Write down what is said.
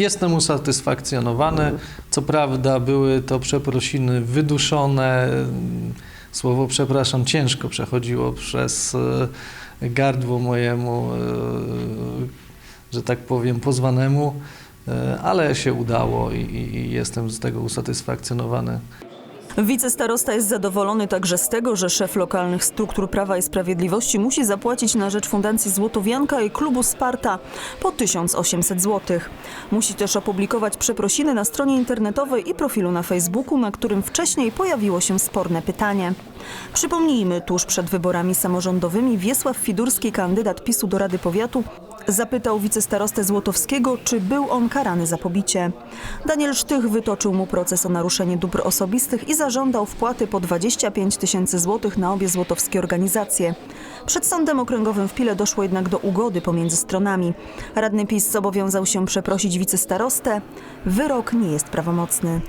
jestem usatysfakcjonowany. Co prawda były to przeprosiny wyduszone. Słowo przepraszam ciężko przechodziło przez e, gardło mojemu, e, że tak powiem, pozwanemu, e, ale się udało i, i i jestem z tego usatysfakcjonowany. Wicestarosta jest zadowolony także z tego, że szef lokalnych struktur Prawa i Sprawiedliwości musi zapłacić na rzecz Fundacji Złotowianka i klubu Sparta po 1800 zł. Musi też opublikować przeprosiny na stronie internetowej i profilu na Facebooku, na którym wcześniej pojawiło się sporne pytanie. Przypomnijmy, tuż przed wyborami samorządowymi Wiesław Fidurski, kandydat PiSu do Rady Powiatu, zapytał wicestarostę Złotowskiego, czy był on karany za pobicie. Daniel Sztych wytoczył mu proces o naruszenie dóbr osobistych i zażądał wpłaty po 25 tysięcy złotych na obie złotowskie organizacje. Przed sądem okręgowym w Pile doszło jednak do ugody pomiędzy stronami. Radny PiS zobowiązał się przeprosić wicestarostę. Wyrok nie jest prawomocny.